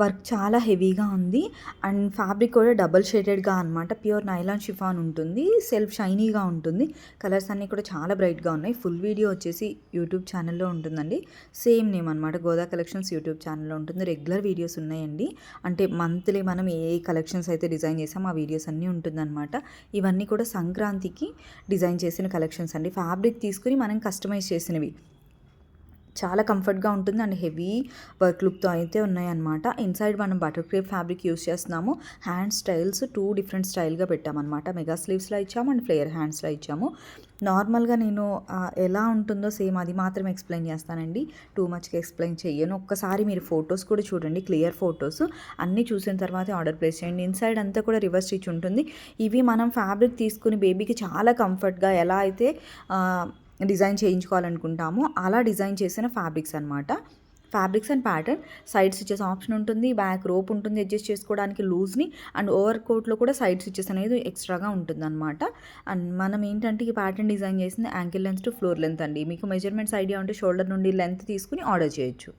Work చాలా హెవీగా ఉంది. అండ్ ఫ్యాబ్రిక్ కూడా డబల్ షేడెడ్గా అనమాట ప్యూర్ నైలాన్ షిఫాన్ ఉంటుంది. సెల్ఫ్ షైనీగా ఉంటుంది. కలర్స్ అన్నీ కూడా చాలా బ్రైట్గా ఉన్నాయి. ఫుల్ వీడియో వచ్చేసి యూట్యూబ్ ఛానల్లో ఉంటుందండి. సేమ్ నేమ్ అనమాట గోదా కలెక్షన్స్ యూట్యూబ్ ఛానల్లో ఉంటుంది. రెగ్యులర్ వీడియోస్ ఉన్నాయండి. అంటే మంత్లీ మనం ఏ కలెక్షన్స్ అయితే డిజైన్ చేసామో ఆ వీడియోస్ అన్నీ ఉంటుందన్నమాట. ఇవన్నీ కూడా సంక్రాంతికి డిజైన్ చేసిన కలెక్షన్స్ అండి. ఫ్యాబ్రిక్ తీసుకుని మనం కస్టమైజ్ చేసినవి. చాలా కంఫర్ట్గా ఉంటుంది. అండ్ హెవీ వర్క్ లుక్తో అయితే ఉన్నాయన్నమాట. ఇన్సైడ్ మనం బటర్ క్రేప్ ఫ్యాబ్రిక్ యూస్ చేస్తున్నాము. హ్యాండ్ స్టైల్స్ టూ డిఫరెంట్ స్టైల్గా పెట్టామన్నమాట. మెగా స్లీవ్స్లో ఇచ్చాము అండ్ ఫ్లేయర్ హ్యాండ్స్లో ఇచ్చాము. నార్మల్గా నేను ఎలా ఉంటుందో సేమ్ అది మాత్రం ఎక్స్ప్లెయిన్ చేస్తానండి. టూ మచ్కి ఎక్స్ప్లెయిన్ చేయను. ఒక్కసారి మీరు ఫొటోస్ కూడా చూడండి క్లియర్ ఫొటోస్. అన్నీ చూసిన తర్వాత ఆర్డర్ ప్లేస్ చేయండి. ఇన్సైడ్ అంతా కూడా రివర్స్ స్టిచ్ ఉంటుంది. ఇవి మనం ఫ్యాబ్రిక్ తీసుకుని బేబీకి చాలా కంఫర్ట్గా ఎలా అయితే డిజైన్ చేయించుకోవాలనుకుంటామో. అలా డిజైన్ చేసిన ఫ్యాబ్రిక్స్ అనమాట fabrics and pattern side stitches option ఉంటుంది బ్యాక్ రోప్ ఉంటుంది అడ్జస్ట్ చేసుకోవడానికి లూజ్ని అండ్ ఓవర్ కోట్లో కూడా సైడ్ స్టిచెస్ అనేది ఎక్స్ట్రాగా ఉంటుంది అనమాట అండ్ మనం ఏంటంటే ఈ ప్యాటర్న్ డిజైన్ చేసింది ankle length to floor length అండి. మీకు మెజర్మెంట్స్ ఐడియా ఉంటే షోల్డర్ నుండి లెంత్ తీసుకుని ఆర్డర్ చేయొచ్చు.